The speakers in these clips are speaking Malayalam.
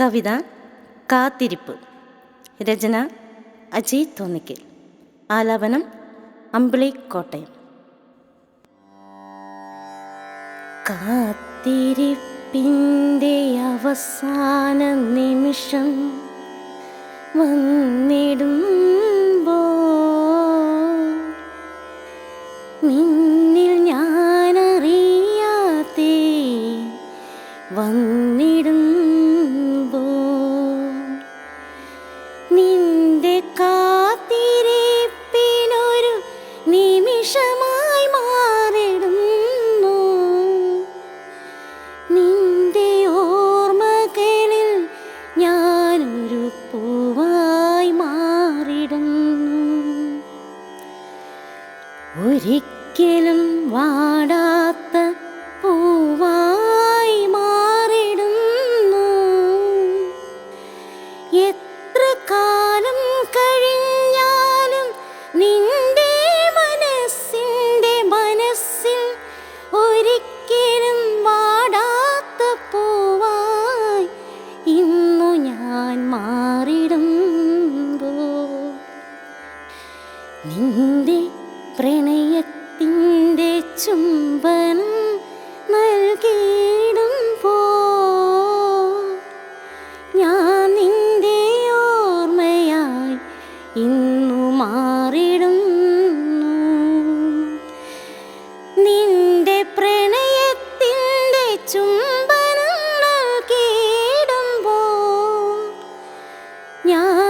കവിത കാത്തിരിപ്പ്. രചന അജയ് തോന്നിക്കൽ. ആലാപനം അമ്പിളി കോട്ടയം. കാത്തിരിപ്പിന്റെ അവസാന നിമിഷം വന്നിടുമ്പോ നിന്നിൽ നിമിഷമായി മാറിടുന്നു. നിന്റെ ഓർമ്മകളിൽ ഞാനൊരു പൂവായി മാറിടുന്നു. ഒരിക്കലും വാടാത്ത പ്രണയത്തിന്റെ നൽകിയിടും പോ. ഞാൻ നിന്റെ ഓർമ്മയായി ഇന്നു മാറിടും നിന്റെ പ്രണയത്തിന്റെ ചുംബനം നൽകിയിടുമ്പോ ഞാൻ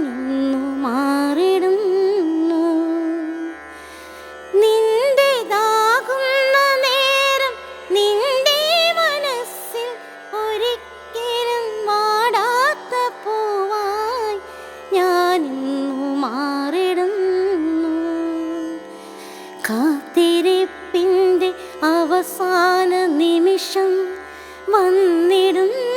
ഞാനിന്നു മാറിടുന്നു. നിന്റേതാകുന്ന നേരം നിന്റെ മനസ്സിൽ ഒരിക്കലും വാടാത്ത പൂവായി ഞാനിന്നു മാറിടുന്നു. കാത്തിരിപ്പിന്റെ അവസാന നിമിഷം വന്നിടുമ്പോ